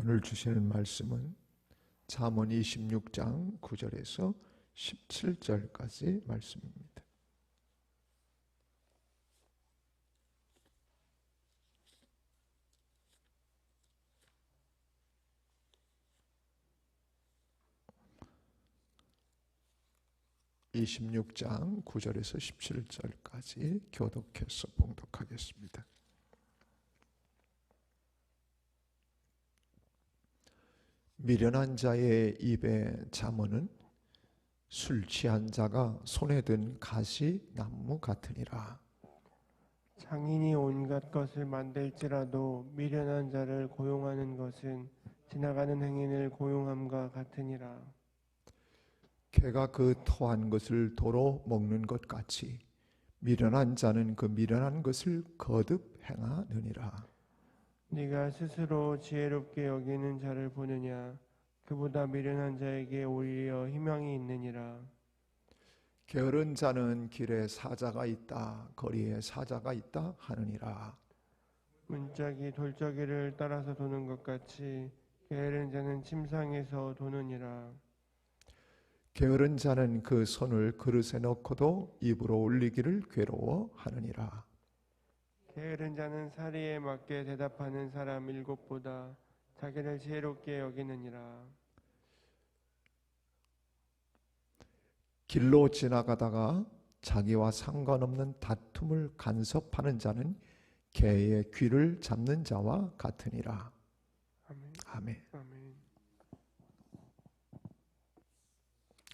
오늘 주시는 말씀은 잠언 26장 9절에서 17절까지 말씀입니다. (26장) (9절에서 17절까지) 교독해서 봉독하겠습니다. 미련한 자의 입에 잠언은 술 취한 자가 손에 든 가시 나무 같으니라. 장인이 온갖 것을 만들지라도 미련한 자를 고용하는 것은 지나가는 행인을 고용함과 같으니라. 개가 그 토한 것을 도로 먹는 것 같이 미련한 자는 그 미련한 것을 거듭 행하느니라. 네가 스스로 지혜롭게 여기는 자를 보느냐? 그보다 미련한 자에게 오히려 희망이 있느니라. 게으른 자는 길에 사자가 있다 거리에 사자가 있다 하느니라. 문짝이 돌적이를 따라서 도는 것 같이 게으른 자는 침상에서 도느니라. 게으른 자는 그 손을 그릇에 넣고도 입으로 올리기를 괴로워하느니라 게으른 자는 사리에 맞게 대답하는 사람 일곱보다 자기를 지혜롭게 여기느니라. 길로 지나가다가 자기와 상관없는 다툼을 간섭하는 자는 개의 귀를 잡는 자와 같으니라. 아멘. 아멘. 아멘.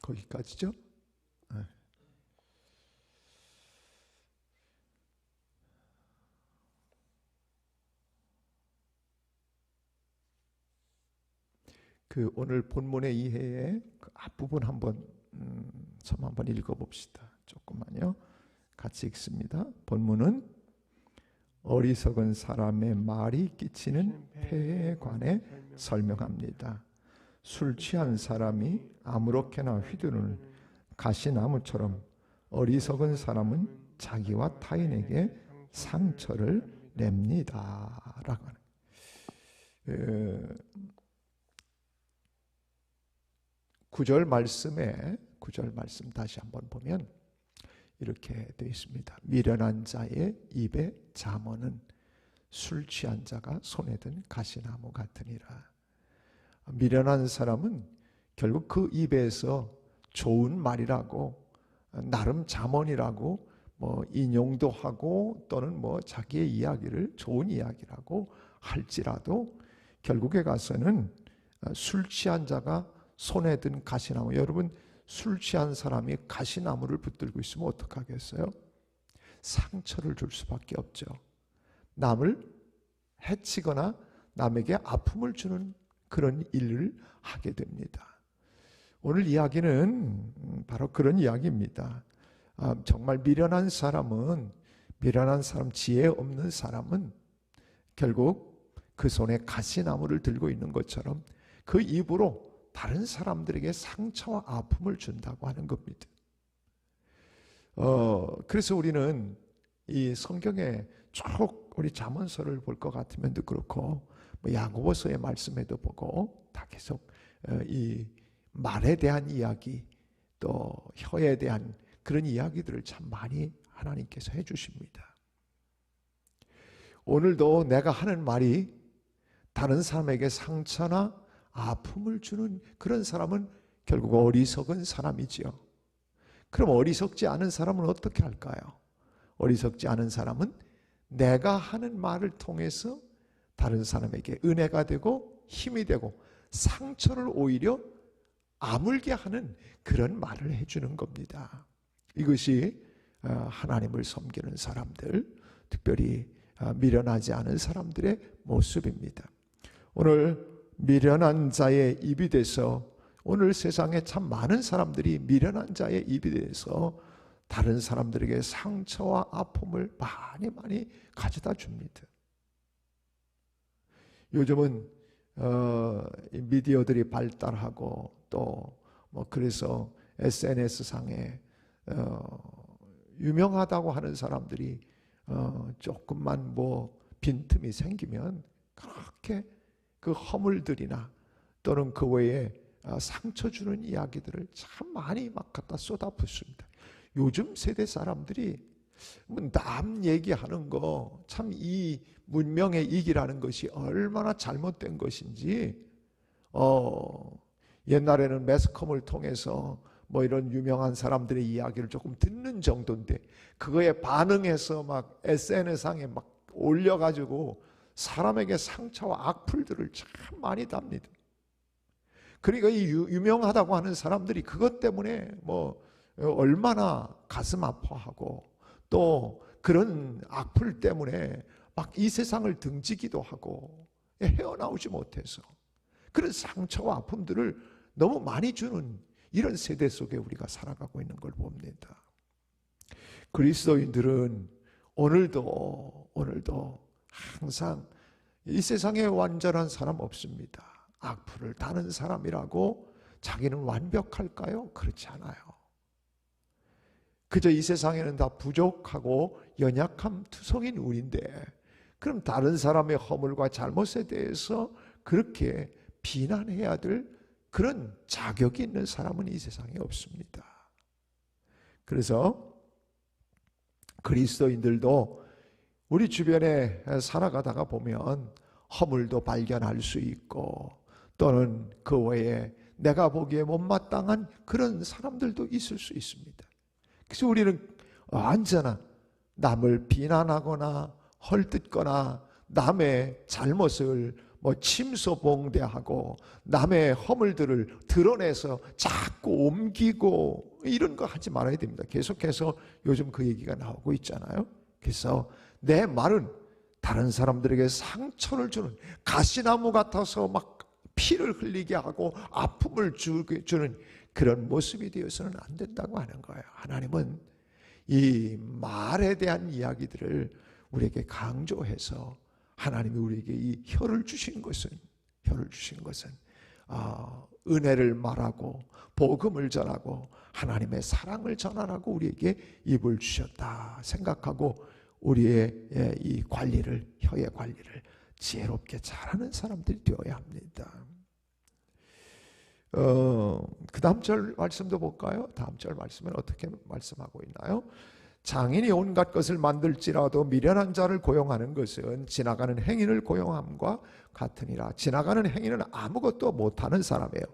거기까지죠? 그 오늘 본문의 이해의 그 앞부분 한번 음, 참 한번 읽어봅시다. 조금만요. 같이 읽습니다. 본문은 어리석은 사람의 말이 끼치는 폐에 관해 설명합니다. 술 취한 사람이 아무렇게나 휘두르는 가시나무처럼 어리석은 사람은 자기와 타인에게 상처를 냅니다. 라고 하는. 그 구절 말씀에 구절 말씀 다시 한번 보면 이렇게 되어 있습니다. 미련한 자의 입에 잠언은 술 취한 자가 손에 든 가시나무 같으니라. 미련한 사람은 결국 그 입에서 좋은 말이라고 나름 잠언이라고 뭐 인용도 하고 또는 뭐 자기의 이야기를 좋은 이야기라고 할지라도 결국에 가서는 술 취한 자가 손에 든 가시나무. 여러분 술 취한 사람이 가시나무를 붙들고 있으면 어떡하겠어요? 상처를 줄 수밖에 없죠. 남을 해치거나 남에게 아픔을 주는 그런 일을 하게 됩니다. 오늘 이야기는 바로 그런 이야기입니다. 아, 정말 미련한 사람은 미련한 사람, 지혜 없는 사람은 결국 그 손에 가시나무를 들고 있는 것처럼 그 입으로 다른 사람들에게 상처와 아픔을 준다고 하는 겁니다. 어, 그래서 우리는 이 성경에 쭉 우리 잠언서를 볼 것 같으면도 그렇고 뭐 야고보서의 말씀에도 보고 다 계속 어, 이 말에 대한 이야기 또 혀에 대한 그런 이야기들을 참 많이 하나님께서 해 주십니다. 오늘도 내가 하는 말이 다른 사람에게 상처나 아픔을 주는 그런 사람은 결국 어리석은 사람이지요. 그럼 어리석지 않은 사람은 어떻게 할까요? 어리석지 않은 사람은 내가 하는 말을 통해서 다른 사람에게 은혜가 되고 힘이 되고 상처를 오히려 아물게 하는 그런 말을 해주는 겁니다. 이것이 어, 하나님을 섬기는 사람들, 특별히 어, 미련하지 않은 사람들의 모습입니다. 오늘 미련한 자의 입이 돼서 오늘 세상에 참 많은 사람들이 미련한 자의 입이 돼서 다른 사람들에게 상처와 아픔을 많이 많이 가져다 줍니다. 요즘은 어, 미디어들이 발달하고 또 뭐 그래서 SNS 상에 어, 유명하다고 하는 사람들이 어, 조금만 뭐 빈틈이 생기면 그렇게 그 허물들이나 또는 그 외에 아, 상처 주는 이야기들을 참 많이 막 갖다 쏟아붓습니다. 요즘 세대 사람들이 뭐남 얘기하는 거 참 이 문명의 이기라는 것이 얼마나 잘못된 것인지 어 옛날에는 매스컴을 통해서 뭐 이런 유명한 사람들의 이야기를 조금 듣는 정도인데 그거에 반응해서 막 SNS상에 막 올려가지고 사람에게 상처와 악플들을 참 많이 답니다. 그러니까 이 유, 유명하다고 하는 사람들이 그것 때문에 뭐 얼마나 가슴 아파하고 또 그런 악플 때문에 막 이 세상을 등지기도 하고 헤어나오지 못해서 그런 상처와 아픔들을 너무 많이 주는 이런 세대 속에 우리가 살아가고 있는 걸 봅니다. 그리스도인들은 오늘도 오늘도 항상 이 세상에 완전한 사람 없습니다. 악플을 다는 사람이라고 자기는 완벽할까요? 그렇지 않아요. 그저 이 세상에는 다 부족하고 연약함 투성인 우리인데 그럼 다른 사람의 허물과 잘못에 대해서 그렇게 비난해야 될 그런 자격이 있는 사람은 이 세상에 없습니다. 그래서 그리스도인들도 우리 주변에 살아가다가 보면 허물도 발견할 수 있고 또는 그 외에 내가 보기에 못마땅한 그런 사람들도 있을 수 있습니다. 그래서 우리는 언제나 남을 비난하거나 헐뜯거나 남의 잘못을 뭐 침소봉대하고 남의 허물들을 드러내서 자꾸 옮기고 이런 거 하지 말아야 됩니다. 계속해서 요즘 그 얘기가 나오고 있잖아요. 그래서 내 말은 다른 사람들에게 상처를 주는 가시나무 같아서 막 피를 흘리게 하고 아픔을 주는 그런 모습이 되어서는 안 된다고 하는 거예요. 하나님은 이 말에 대한 이야기들을 우리에게 강조해서 하나님이 우리에게 이 혀를 주신 것은 혀를 주신 것은 아, 은혜를 말하고 복음을 전하고 하나님의 사랑을 전하라고 우리에게 입을 주셨다 생각하고 우리의 예, 이 관리를 혀의 관리를 지혜롭게 잘하는 사람들이 되어야 합니다. 어, 그 다음 절 말씀도 볼까요? 다음 절 말씀은 어떻게 말씀하고 있나요? 장인이 온갖 것을 만들지라도 미련한 자를 고용하는 것은 지나가는 행인을 고용함과 같으니라. 지나가는 행인은 아무것도 못하는 사람이에요.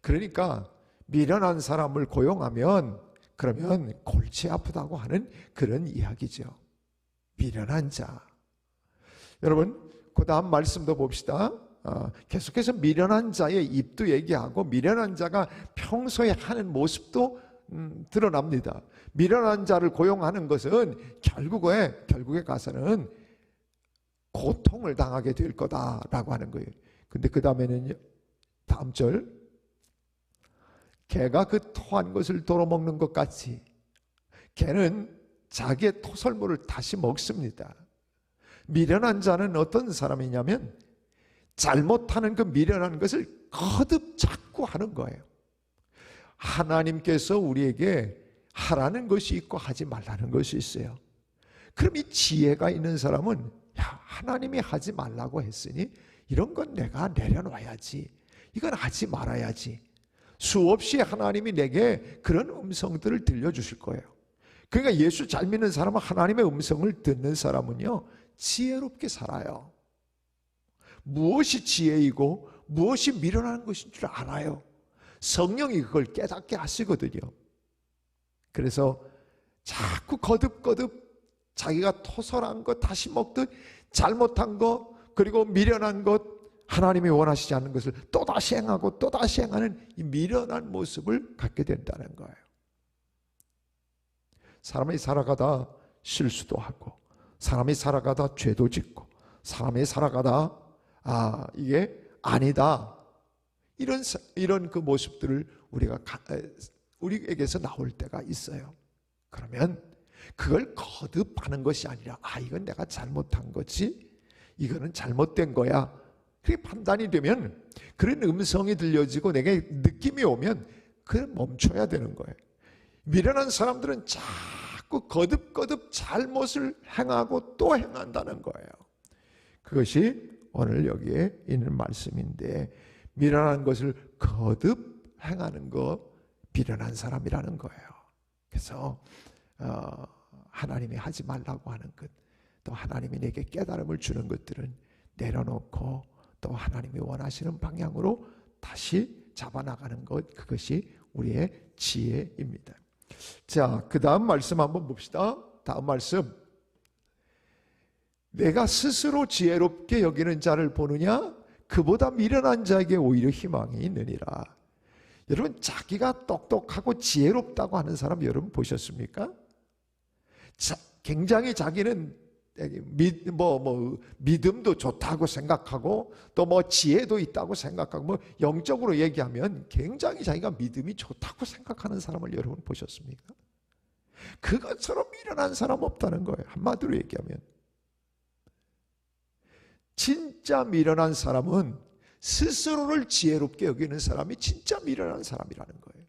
그러니까 미련한 사람을 고용하면 그러면 골치 아프다고 하는 그런 이야기죠. 미련한 자. 여러분, 그 다음 말씀도 봅시다. 어, 계속해서 미련한 자의 입도 얘기하고 미련한 자가 평소에 하는 모습도 음, 드러납니다. 미련한 자를 고용하는 것은 결국에 결국에 가서는 고통을 당하게 될 거다라고 하는 거예요. 근데 그 다음에는 다음 절 개가 그 토한 것을 도로 먹는 것 같이 개는 자기의 토설물을 다시 먹습니다. 미련한 자는 어떤 사람이냐면 잘못하는 그 미련한 것을 거듭 자꾸 하는 거예요. 하나님께서 우리에게 하라는 것이 있고 하지 말라는 것이 있어요. 그럼 이 지혜가 있는 사람은 야, 하나님이 하지 말라고 했으니 이런 건 내가 내려놔야지. 이건 하지 말아야지. 수없이 하나님이 내게 그런 음성들을 들려주실 거예요. 그러니까 예수 잘 믿는 사람은 하나님의 음성을 듣는 사람은요, 지혜롭게 살아요. 무엇이 지혜이고 무엇이 미련한 것인 줄 알아요. 성령이 그걸 깨닫게 하시거든요. 그래서 자꾸 거듭거듭 자기가 토설한 것 다시 먹듯 잘못한 것 그리고 미련한 것 하나님이 원하시지 않는 것을 또다시 행하고 또다시 행하는 이 미련한 모습을 갖게 된다는 거예요. 사람이 살아가다 실수도 하고 사람이 살아가다 죄도 짓고 사람이 살아가다 아 이게 아니다. 이런 이런 그 모습들을 우리가 우리에게서 나올 때가 있어요. 그러면 그걸 거듭하는 것이 아니라 아 이건 내가 잘못한 거지? 이거는 잘못된 거야. 그게 판단이 되면 그런 음성이 들려지고 내게 느낌이 오면 그 멈춰야 되는 거예요 미련한 사람들은 자꾸 거듭거듭 잘못을 행하고 또 행한다는 거예요 그것이 오늘 여기에 있는 말씀인데 미련한 것을 거듭 행하는 거 미련한 사람이라는 거예요. 그래서 어, 하나님이 하지 말라고 하는 것, 또 하나님이 내게 깨달음을 주는 것들은 내려놓고 또 하나님이 원하시는 방향으로 다시 잡아나가는 것, 그것이 우리의 지혜입니다. 자, 그 다음 말씀 한번 봅시다. 다음 말씀. 내가 스스로 지혜롭게 여기는 자를 보느냐? 그보다 미련한 자에게 오히려 희망이 있느니라. 여러분, 자기가 똑똑하고 지혜롭다고 하는 사람 여러분 보셨습니까? 자, 굉장히 자기는 믿, 뭐, 뭐, 믿음도 좋다고 생각하고 또 뭐 지혜도 있다고 생각하고 뭐 영적으로 얘기하면 굉장히 자기가 믿음이 좋다고 생각하는 사람을 여러분 보셨습니까? 그것처럼 미련한 사람 없다는 거예요. 한마디로 얘기하면. 진짜 미련한 사람은 스스로를 지혜롭게 여기는 사람이 진짜 미련한 사람이라는 거예요.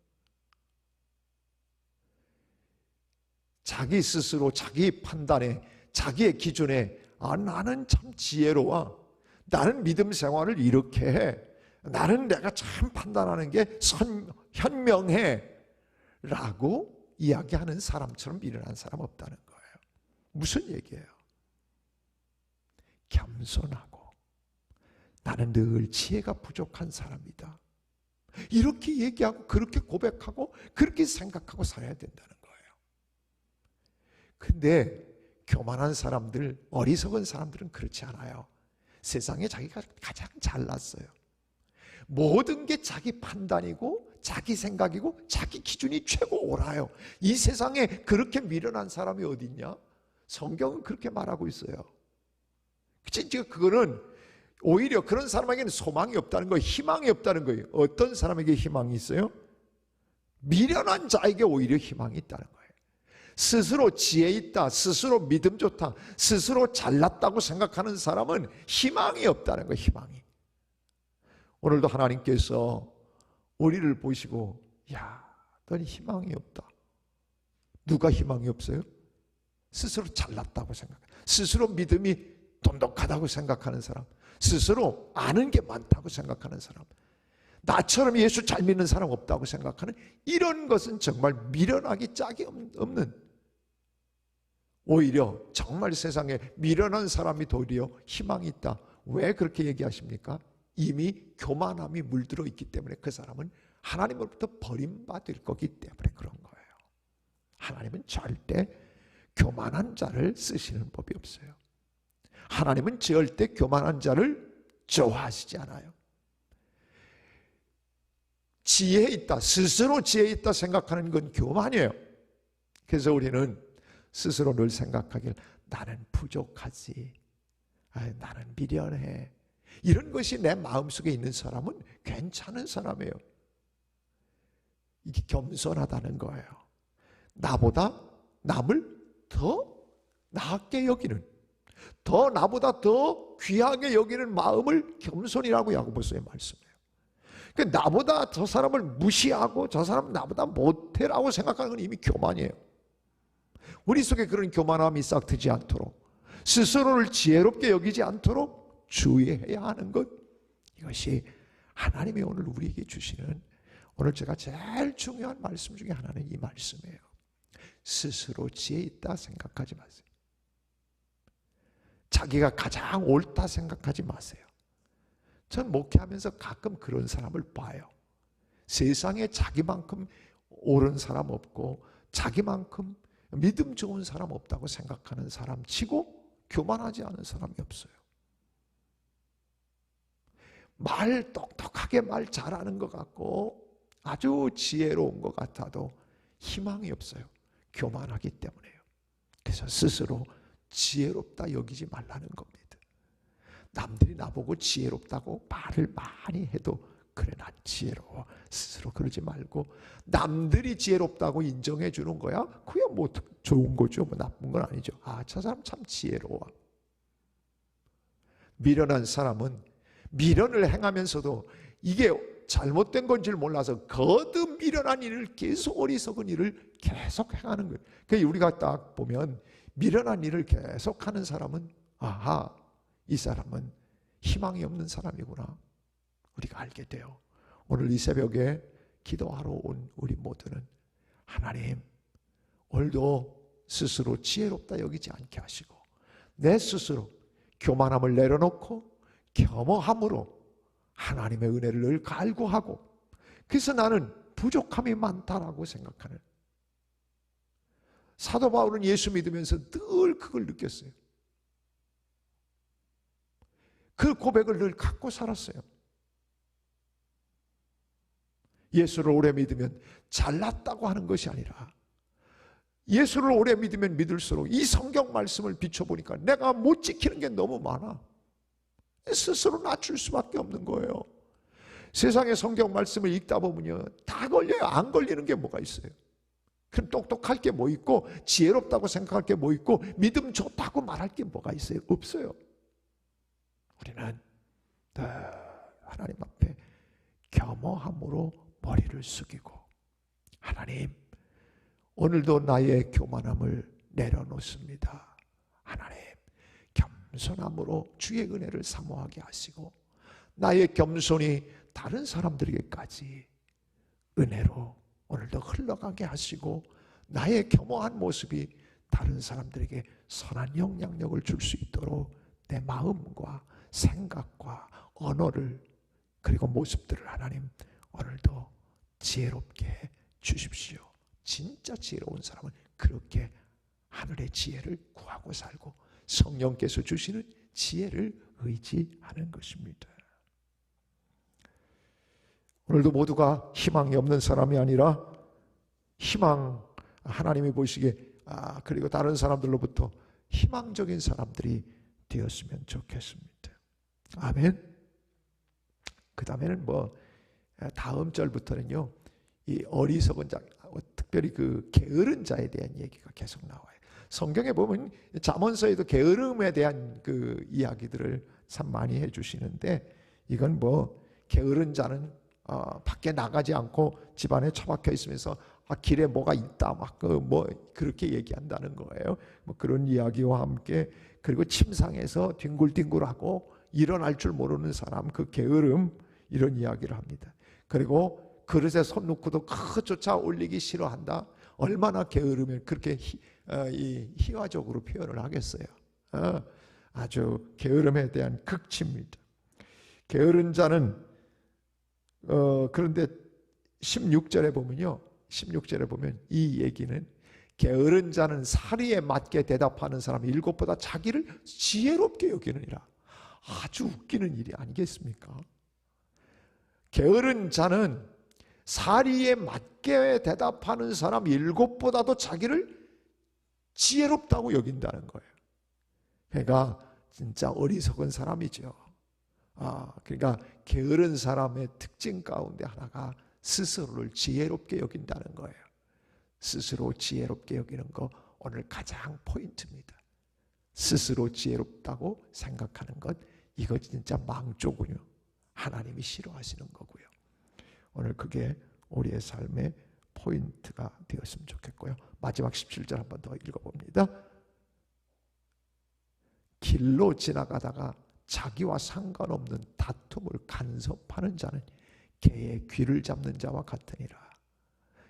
자기 스스로 자기 판단에 자기의 기준에 아 나는 참 지혜로워. 나는 믿음 생활을 이렇게 해. 나는 내가 참 판단하는 게 선, 현명해. 라고 이야기하는 사람처럼 미련한 사람 없다는 거예요. 무슨 얘기예요? 겸손하고 나는 늘 지혜가 부족한 사람이다. 이렇게 얘기하고 그렇게 고백하고 그렇게 생각하고 살아야 된다는 거예요. 근데 교만한 사람들, 어리석은 사람들은 그렇지 않아요. 세상에 자기가 가장 잘났어요. 모든 게 자기 판단이고 자기 생각이고 자기 기준이 최고 옳아요. 이 세상에 그렇게 미련한 사람이 어딨냐? 성경은 그렇게 말하고 있어요. 진짜 그거는 오히려 그런 사람에게는 소망이 없다는 거예요. 희망이 없다는 거예요. 어떤 사람에게 희망이 있어요? 미련한 자에게 오히려 희망이 있다는 거예요. 스스로 지혜 있다, 스스로 믿음 좋다, 스스로 잘났다고 생각하는 사람은 희망이 없다는 거예요, 희망이. 오늘도 하나님께서 우리를 보시고, 야, 넌 희망이 없다. 누가 희망이 없어요? 스스로 잘났다고 생각, 스스로 믿음이 돈독하다고 생각하는 사람, 스스로 아는 게 많다고 생각하는 사람, 나처럼 예수 잘 믿는 사람 없다고 생각하는 이런 것은 정말 미련하기 짝이 없는 오히려 정말 세상에 미련한 사람이 도리어 희망이 있다. 왜 그렇게 얘기하십니까? 이미 교만함이 물들어 있기 때문에 그 사람은 하나님으로부터 버림받을 거기 때문에 그런 거예요. 하나님은 절대 교만한 자를 쓰시는 법이 없어요. 하나님은 절대 교만한 자를 좋아하시지 않아요. 지혜 있다, 스스로 지혜 있다 생각하는 건 교만이에요. 그래서 우리는 스스로 늘 생각하길 나는 부족하지. 아, 나는 미련해. 이런 것이 내 마음속에 있는 사람은 괜찮은 사람이에요. 이게 겸손하다는 거예요. 나보다 남을 더 나게 여기는, 더 나보다 더 귀하게 여기는 마음을 겸손이라고 야고보서의 말씀이에요. 그 나보다 저 사람을 무시하고 저 사람 나보다 못해라고 생각하는 건 이미 교만이에요. 우리 속에 그런 교만함이 싹트지 않도록 스스로를 지혜롭게 여기지 않도록 주의해야 하는 것 이것이 하나님이 오늘 우리에게 주시는 오늘 제가 제일 중요한 말씀 중에 하나는 이 말씀이에요. 스스로 지혜 있다 생각하지 마세요. 자기가 가장 옳다 생각하지 마세요. 전 목회하면서 가끔 그런 사람을 봐요. 세상에 자기만큼 옳은 사람 없고 자기만큼 믿음 좋은 사람 없다고 생각하는 사람 치고 교만하지 않은 사람이 없어요. 말 똑똑하게 말 잘하는 것 같고 아주 지혜로운 것 같아도 희망이 없어요. 교만하기 때문에요. 그래서 스스로 지혜롭다 여기지 말라는 겁니다. 남들이 나보고 지혜롭다고 말을 많이 해도 그래 난 지혜로워. 스스로 그러지 말고 남들이 지혜롭다고 인정해 주는 거야? 그게 뭐 좋은 거죠? 뭐 나쁜 건 아니죠. 아 저 사람 참 지혜로워. 미련한 사람은 미련을 행하면서도 이게 잘못된 건지를 몰라서 거듭 미련한 일을 계속 어리석은 일을 계속 행하는 거예요. 그러니까 우리가 딱 보면 미련한 일을 계속 하는 사람은 아하 이 사람은 희망이 없는 사람이구나. 우리가 알게 돼요. 오늘 이 새벽에 기도하러 온 우리 모두는 하나님, 오늘도 스스로 지혜롭다 여기지 않게 하시고 내 스스로 교만함을 내려놓고 겸허함으로 하나님의 은혜를 늘 갈구하고 그래서 나는 부족함이 많다라고 생각하는 사도 바울은 예수 믿으면서 늘 그걸 느꼈어요. 그 고백을 늘 갖고 살았어요. 예수를 오래 믿으면 잘났다고 하는 것이 아니라 예수를 오래 믿으면 믿을수록 이 성경 말씀을 비춰보니까 내가 못 지키는 게 너무 많아. 스스로 낮출 수밖에 없는 거예요. 세상의 성경 말씀을 읽다 보면요. 다 걸려요. 안 걸리는 게 뭐가 있어요. 그럼 똑똑할 게 뭐 있고, 지혜롭다고 생각할 게 뭐 있고, 믿음 좋다고 말할 게 뭐가 있어요? 없어요. 우리는 하나님 앞에 겸허함으로 머리를 숙이고, 하나님, 오늘도 나의 교만함을 내려놓습니다. 하나님, 겸손함으로 주의 은혜를 사모하게 하시고, 나의 겸손이 다른 사람들에게까지 은혜로 오늘도 흘러가게 하시고 나의 겸허한 모습이 다른 사람들에게 선한 영향력을 줄 수 있도록 내 마음과 생각과 언어를 그리고 모습들을 하나님 오늘도 지혜롭게 주십시오. 진짜 지혜로운 사람은 그렇게 하늘의 지혜를 구하고 살고 성령께서 주시는 지혜를 의지하는 것입니다. 오늘도 모두가 희망이 없는 사람이 아니라 희망 하나님이 보시기에 아 그리고 다른 사람들로부터 희망적인 사람들이 되었으면 좋겠습니다. 아멘. 그 다음에는 뭐 다음 절부터는요 이 어리석은 자 특별히 그 게으른 자에 대한 얘기가 계속 나와요. 성경에 보면 잠언서에도 게으름에 대한 그 이야기들을 참 많이 해주시는데 이건 뭐 게으른 자는 어, 밖에 나가지 않고 집안에 처박혀 있으면서 아, 길에 뭐가 있다 막 그 뭐 그렇게 얘기한다는 거예요. 뭐 그런 이야기와 함께 그리고 침상에서 뒹굴뒹굴하고 일어날 줄 모르는 사람 그 게으름 이런 이야기를 합니다. 그리고 그릇에 손 놓고도 그조차 올리기 싫어한다. 얼마나 게으르면 그렇게 희, 어, 이 희화적으로 표현을 하겠어요. 어, 아주 게으름에 대한 극치입니다. 게으른 자는 어, 그런데 16절에 보면요. 16절에 보면 이 얘기는 게으른 자는 사리에 맞게 대답하는 사람 일곱보다 자기를 지혜롭게 여기느니라. 아주 웃기는 일이 아니겠습니까? 게으른 자는 사리에 맞게 대답하는 사람 일곱보다도 자기를 지혜롭다고 여긴다는 거예요. 그러니까 진짜 어리석은 사람이죠. 아, 그러니까 게으른 사람의 특징 가운데 하나가 스스로를 지혜롭게 여긴다는 거예요. 스스로 지혜롭게 여기는 거 오늘 가장 포인트입니다. 스스로 지혜롭다고 생각하는 것 이거 진짜 망조군요. 하나님이 싫어하시는 거고요. 오늘 그게 우리의 삶의 포인트가 되었으면 좋겠고요. 마지막 17절 한 번 더 읽어봅니다. 길로 지나가다가 자기와 상관없는 다툼을 간섭하는 자는 개의 귀를 잡는 자와 같으니라.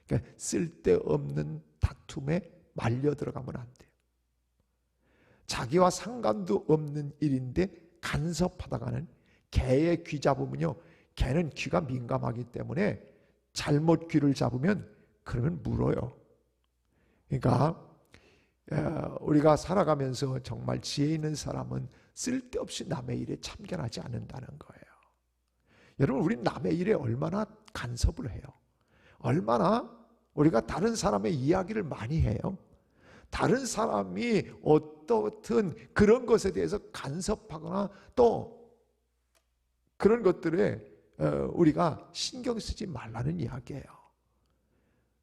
그러니까 쓸데없는 다툼에 말려 들어가면 안 돼요. 자기와 상관도 없는 일인데 간섭하다가는 개의 귀 잡으면요. 개는 귀가 민감하기 때문에 잘못 귀를 잡으면 그러면 물어요. 그러니까 어, 우리가 살아가면서 정말 지혜 있는 사람은 쓸데없이 남의 일에 참견하지 않는다는 거예요. 여러분, 우리 남의 일에 얼마나 간섭을 해요. 얼마나 우리가 다른 사람의 이야기를 많이 해요. 다른 사람이 어떻든 그런 것에 대해서 간섭하거나 또 그런 것들에 어, 우리가 신경 쓰지 말라는 이야기예요.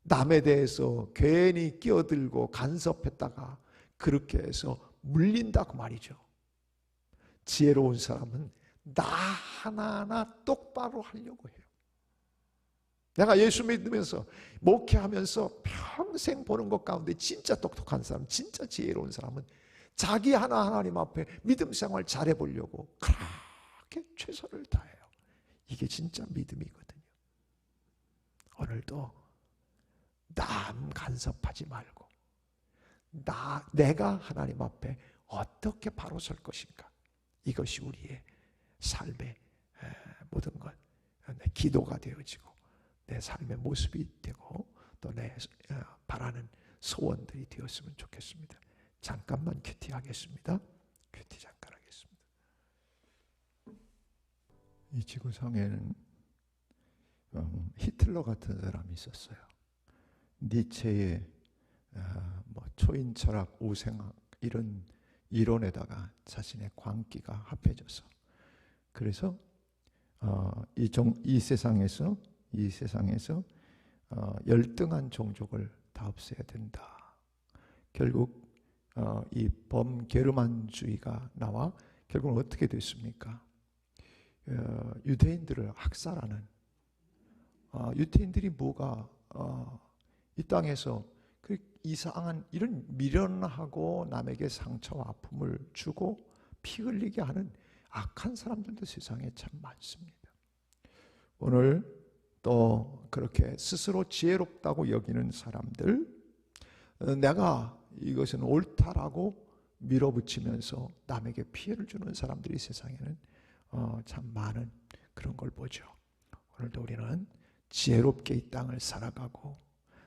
남에 대해서 괜히 끼어들고 간섭했다가 그렇게 해서 물린다고 말이죠. 지혜로운 사람은 나 하나하나 똑바로 하려고 해요. 내가 예수 믿으면서 목회하면서 평생 보는 것 가운데 진짜 똑똑한 사람, 진짜 지혜로운 사람은 자기 하나 하나님 앞에 믿음 생활 잘해 보려고 그렇게 최선을 다해요. 이게 진짜 믿음이거든요. 오늘도 남 간섭하지 말고 나 내가 하나님 앞에 어떻게 바로 설 것인가 이것이 우리의 삶의 모든 것내 기도가 되어지고 내 삶의 모습이 되고 또 내 바라는 소원들이 되었으면 좋겠습니다. 잠깐만 큐티 하겠습니다. 큐티 잠깐 하겠습니다. 이 지구상에는 음, 히틀러 같은 사람이 있었어요. 니체의 아, 뭐 초인 철학, 오생학 이런 이론에다가 자신의 광기가 합해져서 그래서 어, 이, 종, 이 세상에서 이 세상에서 어, 열등한 종족을 다 없애야 된다. 결국 어, 이 범게르만주의가 나와 결국은 어떻게 됐습니까? 어, 유대인들을 학살하는 어, 유대인들이 뭐가 어, 이 땅에서 그 이상한 이런 미련하고 남에게 상처와 아픔을 주고 피 흘리게 하는 악한 사람들도 세상에 참 많습니다. 오늘 또 그렇게 스스로 지혜롭다고 여기는 사람들, 어, 내가 이것은 옳다라고 밀어붙이면서 남에게 피해를 주는 사람들이 세상에는 어, 참 많은 그런 걸 보죠. 오늘도 우리는 지혜롭게 이 땅을 살아가고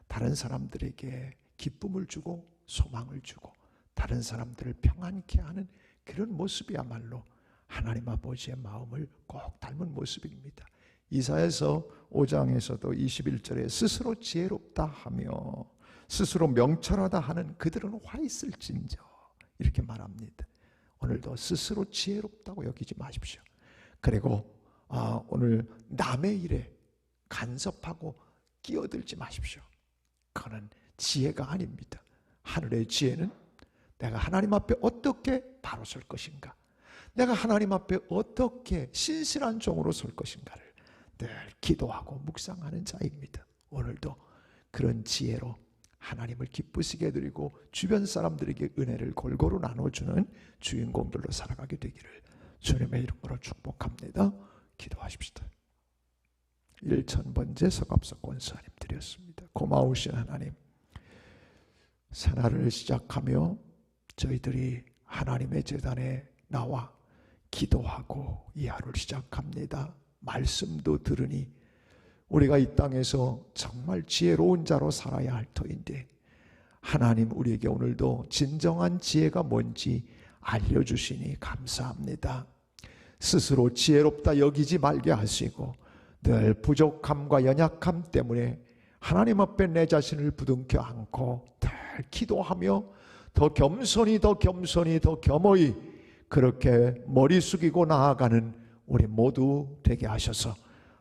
다른 사람들에게 기쁨을 주고 소망을 주고 다른 사람들을 평안케 하는 그런 모습이야말로 하나님 아버지의 마음을 꼭 닮은 모습입니다. 이사에서 5장에서도 21절에 스스로 지혜롭다 하며 스스로 명철하다 하는 그들은 화 있을진저 이렇게 말합니다. 오늘도 스스로 지혜롭다고 여기지 마십시오. 그리고 아, 오늘 남의 일에 간섭하고 끼어들지 마십시오. 그거는 지혜가 아닙니다. 하늘의 지혜는 내가 하나님 앞에 어떻게 바로 설 것인가? 내가 하나님 앞에 어떻게 신실한 종으로 설 것인가를 늘 기도하고 묵상하는 자입니다. 오늘도 그런 지혜로 하나님을 기쁘시게 해드리고 주변 사람들에게 은혜를 골고루 나눠주는 주인공들로 살아가게 되기를 주님의 이름으로 축복합니다. 기도하십시다. 1천번째 서갑석 권사님 드렸습니다. 고마우신 하나님 산하를 시작하며 저희들이 하나님의 재단에 나와 기도하고 이 하루를 시작합니다. 말씀도 들으니 우리가 이 땅에서 정말 지혜로운 자로 살아야 할 터인데 하나님 우리에게 오늘도 진정한 지혜가 뭔지 알려주시니 감사합니다. 스스로 지혜롭다 여기지 말게 하시고 늘 부족함과 연약함 때문에 하나님 앞에 내 자신을 부둥켜 안고 늘 기도하며 더 겸손히 더 겸손히 더 겸허히 그렇게 머리 숙이고 나아가는 우리 모두 되게 하셔서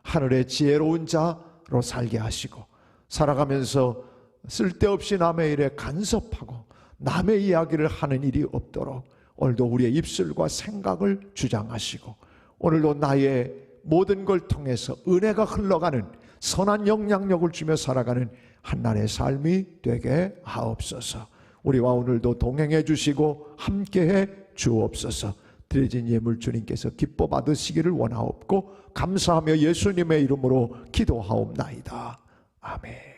하늘의 지혜로운 자로 살게 하시고 살아가면서 쓸데없이 남의 일에 간섭하고 남의 이야기를 하는 일이 없도록 오늘도 우리의 입술과 생각을 주장하시고 오늘도 나의 모든 걸 통해서 은혜가 흘러가는 선한 영향력을 주며 살아가는 한날의 삶이 되게 하옵소서. 우리와 오늘도 동행해 주시고 함께해 주옵소서. 드려진 예물 주님께서 기뻐 받으시기를 원하옵고 감사하며 예수님의 이름으로 기도하옵나이다. 아멘.